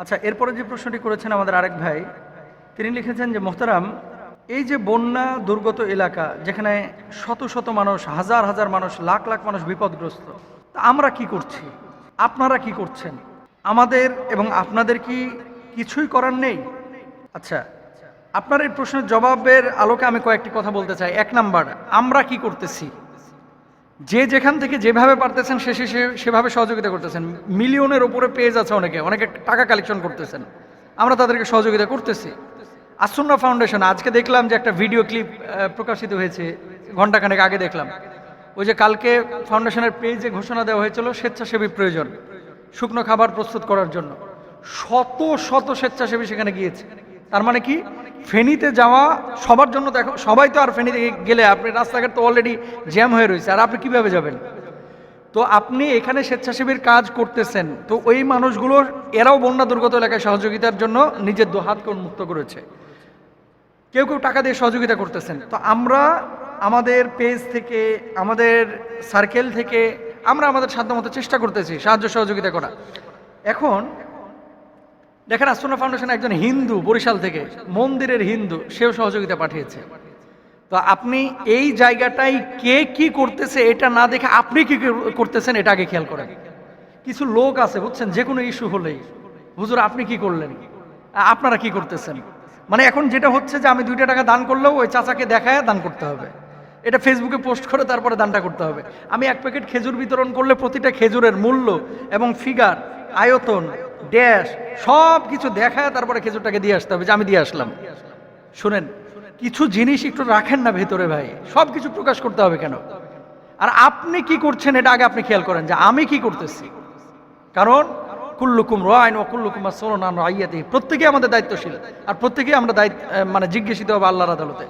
আচ্ছা এরপরে যে প্রশ্নটি করেছেন আমাদের আরেক ভাই, তিনি লিখেছেন যে, মোহতারাম, এই যে বন্যা দুর্গত এলাকা, যেখানে শত শত মানুষ, হাজার হাজার মানুষ, লাখ লাখ মানুষ বিপদগ্রস্ত, তা আমরা কি করছি? আপনারা কি করছেন? আমাদের এবং আপনাদের কি কিছুই করার নেই? আচ্ছা আপনার এই প্রশ্নের জবাবের আলোকে আমি কয়েকটি কথা বলতে চাই। এক নাম্বার, আমরা কি করতেছি? যে যেখান থেকে যেভাবে পারতেছেন, সে সেভাবে সহযোগিতা করতেছেন। মিলিয়নের ওপরে পেজ আছে অনেকে অনেকে টাকা কালেকশন করতেছেন। আমরা তাদেরকে সহযোগিতা করতেছি। আসুন্না ফাউন্ডেশন আজকে দেখলাম যে একটা ভিডিও ক্লিপ প্রকাশিত হয়েছে ঘন্টাখানেক আগে দেখলাম। ওই যে কালকে ফাউন্ডেশনের পেজে ঘোষণা দেওয়া হয়েছিল, স্বেচ্ছাসেবী প্রয়োজন, শুকনো খাবার প্রস্তুত করার জন্য। শত শত স্বেচ্ছাসেবী সেখানে গিয়েছে। তার মানে কি? ফেনীতে যাওয়া সবার জন্য দেখো সবাই তো আর ফেনীতে গেলে আপনি রাস্তাঘাট তো অলরেডি জ্যাম হয়ে রয়েছে। আর আপনি কীভাবে যাবেন? তো আপনি এখানে স্বেচ্ছাসেবীর কাজ করতেছেন। তো ওই মানুষগুলোর এরাও বন্যা দুর্গত এলাকায় সহযোগিতার জন্য নিজের দোহাতকে উন্মুক্ত করেছে। কেউ কেউ টাকা দিয়ে সহযোগিতা করতেছেন। তো আমরা আমাদের পেজ থেকে, আমাদের সার্কেল থেকে আমরা আমাদের সাধ্যমতো চেষ্টা করতেছি সাহায্য সহযোগিতা করা। এখন দেখেন আস্তনা ফাউন্ডেশন একজন হিন্দু বরিশাল থেকে, মন্দিরের হিন্দু, সেও সহযোগিতা পাঠিয়েছে। তো আপনি এই জায়গাটাই কে কি করতেছে এটা না দেখে আপনি কি করতেছেন এটা আগে খেয়াল করেন। কিছু লোক আছে, বুঝছেন? যে কোনো ইস্যু হলেই। হুজুর, আপনি কি করলেন? আপনারা কি করতেছেন? মানে এখন যেটা হচ্ছে যে আমি দুইটা টাকা দান করলেও ওই চাচাকে দেখায় দান করতে হবে। এটা ফেসবুকে পোস্ট করে তারপরে দানটা করতে হবে। আমি এক প্যাকেট খেজুর বিতরণ করলে প্রতিটা খেজুরের মূল্য এবং ফিগার আয়তন ড্যাশ সব কিছু দেখায় তারপরে খেজুরটাকে দিয়ে আসতে হবে, যে আমি দিয়ে আসলাম। শুনেন, কিছু জিনিস একটু রাখেন না ভেতরে ভাই, সব কিছু প্রকাশ করতে হবে কেন? আর আপনি কি করছেন এটা আগে আপনি খেয়াল করেন যে আমি কি করতেছি। কারণ, কুল্লুকুম রায়ন ও কুল্লুকুম সোলনান রাইয়াতে, প্রত্যেকেই আমাদের দায়িত্বশীল, আর প্রত্যেকেই আমরা দায়িত্ব মানে জিজ্ঞাসিত হবে আল্লাহর আদালতে।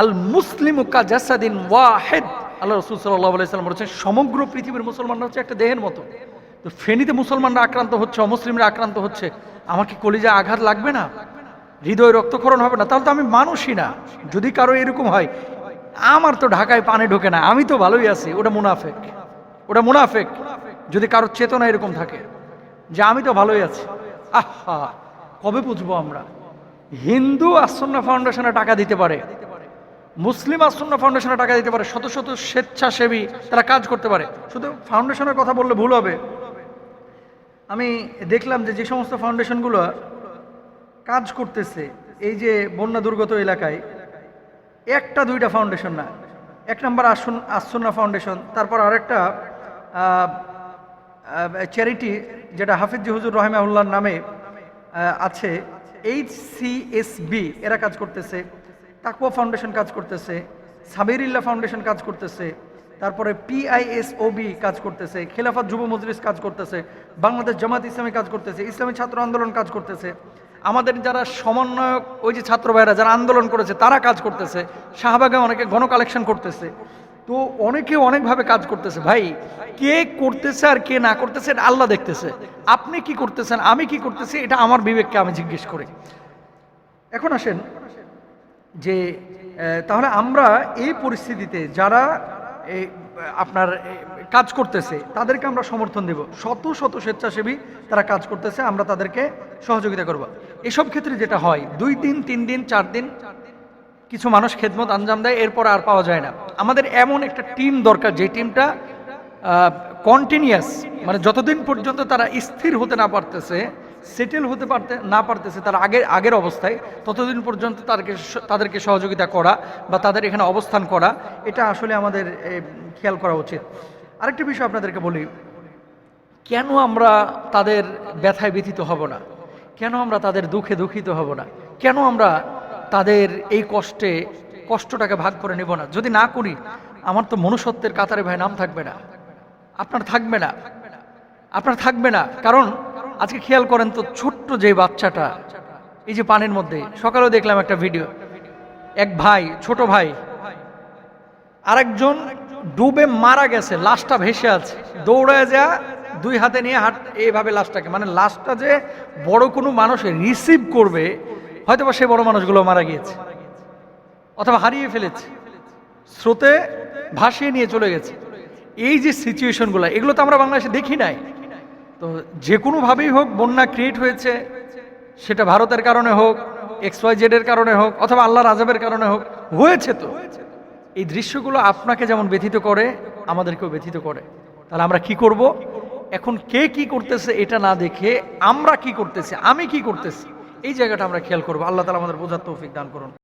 আল মুসলিম জাসাদিন ওয়াহেদ, আল্লাহ রসুল সাল্লাহ আলাইসাল্লাম বলেছেন, সমগ্র পৃথিবীর মুসলমানরা হচ্ছে একটা দেহের মতো। তো ফেনীতে মুসলমানরা আক্রান্ত হচ্ছে, অমুসলিমরা আক্রান্ত হচ্ছে আমার কি কলিজা আঘাত লাগবে না? হৃদয় রক্তক্ষরণ হবে না? তাহলে তো আমি মানুষই না। যদি কারও এরকম হয়, আমার তো ঢাকায় পানে ঢোকে না, আমি তো ভালোই আছি, ওটা মুনাফেক। ওটা মুনাফেক, যদি কারোর চেতনা এরকম থাকে যে আমি তো ভালোই আছি। আহা, কবে বুঝব আমরা? হিন্দু আসন্না ফাউন্ডেশনে টাকা দিতে পারে, মুসলিম আসন্না ফাউন্ডেশনে টাকা দিতে পারে, শত শত স্বেচ্ছাসেবী তারা কাজ করতে পারে। শুধু ফাউন্ডেশনের কথা বললে ভুল হবে। আমি দেখলাম যে যে সমস্ত ফাউন্ডেশনগুলো কাজ করতেছে, এই যে বন্যা দুর্গত এলাকায়, একটা দুইটা ফাউন্ডেশন না। এক নম্বর আসন, আসন্না ফাউন্ডেশন তারপর আরেকটা চ্যারিটি যেটা হাফিজ হুজুর রহমাউল্লাহর নামে আছে এইচ সিএসবি এরা কাজ করতেছে তাকুয়া ফাউন্ডেশন কাজ করতেছে, সাবিরিল্লা ফাউন্ডেশন কাজ করতেছে তারপরে পিআইএসওবি কাজ করতেছে, খেলাফত যুব মজলিস কাজ করতেছে, বাংলাদেশ জামাত ইসলামী কাজ করতেছে, ইসলামী ছাত্র আন্দোলন কাজ করতেছে। আমাদের যারা সমন্বয়ক, ওই যে ছাত্র ভাইরা যারা আন্দোলন করেছে, তারা কাজ করতেছে। শাহবাগে অনেকে গণ কালেকশন করতেছে। তো অনেকে অনেকভাবে কাজ করতেছে। ভাই, কে করতেছে আর কে না করতেছে, এটা আল্লাহ দেখতেছে। আপনি কি করতেছেন, আমি কি করতেছি, এটা আমার বিবেককে আমি জিজ্ঞেস করি। এখন আসেন যে তাহলে আমরা এই পরিস্থিতিতে যারা আপনার কাজ করতেছে, তাদেরকে আমরা সমর্থন দেব। শত শত স্বেচ্ছাসেবী তারা কাজ করতেছে, আমরা তাদেরকে সহযোগিতা করব। এসব ক্ষেত্রে যেটা হয়, দুই দিন, তিন দিন, চার দিন, কিছু মানুষ খেদমত, আঞ্জাম দেয়, এরপর আর পাওয়া যায় না। আমাদের এমন একটা টিম দরকার, যে টিমটা কন্টিনিউয়াস মানে যতদিন পর্যন্ত তারা স্থির হতে না পারতেছে সেটেল হতে পারতে না পারতেছে তার আগের আগের অবস্থায়, ততদিন পর্যন্ত তাদেরকে তাদেরকে সহযোগিতা করা বা তাদের এখানে অবস্থান করা, এটা আসলে আমাদের খেয়াল করা উচিত। আরেকটা বিষয় আপনাদেরকে বলি, কেন আমরা তাদের ব্যথায় ব্যথিত হব না? কেন আমরা তাদের দুঃখে দুঃখিত হব না? কেন আমরা তাদের এই কষ্টে, কষ্টটাকে ভাগ করে নেব না? যদি না করি, আমার তো মনুষ্যত্বের কাতারে ভাই নাম থাকবে না। আপনার থাকবে না। আপনার থাকবে না। কারণ আজকে খেয়াল করেন তো ছোট্ট যে বাচ্চাটা, এই যে পানির মধ্যে, সকালেও দেখলাম একটা ভিডিও। এক ভাই, ছোট ভাই, আরেকজন ডুবে মারা গেছে, লাশটা ভেসে আছে। দৌড়ায় যা, দুই হাতে নিয়ে হাত এইভাবে লাশটাকে মানে লাশটা যে বড় কোনো মানুষ রিসিভ করবে হয়তো বা সে বড় মানুষগুলো মারা গিয়েছে, অথবা হারিয়ে ফেলেছে, স্রোতে ভাসিয়ে নিয়ে চলে গেছে। এই যে সিচুয়েশনগুলো এগুলো তো আমরা বাংলাদেশে দেখি নাই। তো যে কোনোভাবেই হোক, বন্যা ক্রিয়েট হয়েছে, সেটা ভারতের কারণে হোক এক্স ওয়াই জেডের কারণে হোক, অথবা আল্লাহর আজাবের কারণে হোক, হয়েছে তো। এই দৃশ্যগুলো আপনাকে যেমন ব্যথিত করে, আমাদেরকেও ব্যথিত করে। তাহলে আমরা কি করব? এখন কে কি করতেছে এটা না দেখে আমরা কি করতেছি, আমি কি করতেছি, এই জায়গাটা আমরা খেয়াল করব। আল্লাহ তালা আমাদের বোঝার তৌফিক দান করুন।